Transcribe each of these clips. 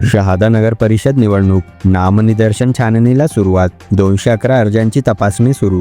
शहादा नगर परिषद निवडणूक नामनिदर्शन छाननीला सुरुवात दोनशे अकरा अर्जांची तपासणी सुरू.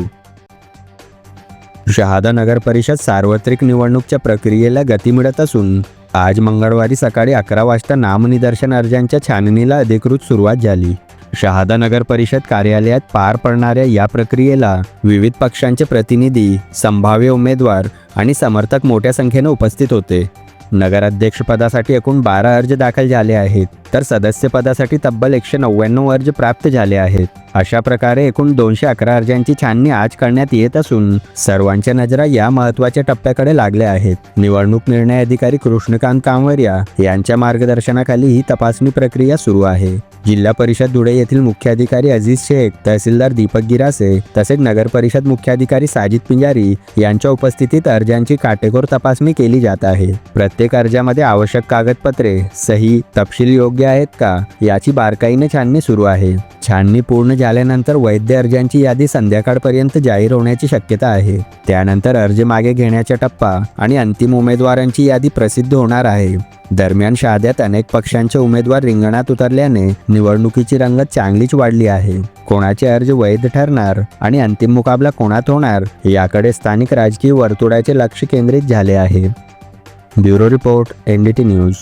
शहादा नगर परिषद सार्वत्रिक निवडणूकच्या प्रक्रियेला गती मिळत असून आज मंगळवारी सकाळी अकरा वाजता नामनिदर्शन अर्जांच्या छाननीला अधिकृत सुरुवात झाली. शहादा नगर परिषद कार्यालयात पार पडणाऱ्या या प्रक्रियेला विविध पक्षांचे प्रतिनिधी संभाव्य उमेदवार आणि समर्थक मोठ्या संख्येने उपस्थित होते. नगराध्यक्षपदासाठी एकूण बारा अर्ज दाखल झाले आहेत. तर सदस्यपदासाठी तब्बल एकशे नव्याण्णव अर्ज प्राप्त झाले आहेत. अशा प्रकारे एकूण दोनशे अकरा अर्जांची छाननी आज करण्यात येत असून सर्वांच्या नजरा या महत्त्वाच्या टप्प्याकडे लागल्या आहेत. निवडणूक निर्णय अधिकारी कृष्णकांत कांवरिया यांच्या मार्गदर्शनाखाली ही तपासणी प्रक्रिया सुरू आहे. जिल्हा परिषद धुळे येथील मुख्याधिकारी अजीज शेख तहसीलदार दीपक गिरासे तसेच नगर परिषद मुख्याधिकारी साजिद पिंजारी यांच्या उपस्थितीत अर्जांची काटेकोर तपासणी केली जात आहे. प्रत्येक अर्जामध्ये आवश्यक कागदपत्रे सही तपशील योग्य आहेत का? याची बारकाईने छाननी सुरू आहे. छाननी पूर्ण झाल्यानंतर वैद्य अर्जांची यादी संध्याकाळपर्यंत जाहीर होण्याची शक्यता आहे. त्यानंतर अर्ज मागे घेण्याचा टप्पा आणि अंतिम उमेदवारांची यादी प्रसिद्ध होणार आहे. दरम्यान शहाद्यात अनेक पक्षांचे उमेदवार रिंगणात उतरल्याने निवडणुकीची रंगत चांगलीच वाढली आहे. कोणाचे अर्ज वैध ठरणार आणि अंतिम मुकाबला कोणात होणार याकडे स्थानिक राजकीय वर्तुळाचे लक्ष केंद्रित झाले आहे. Bureau report N D T news.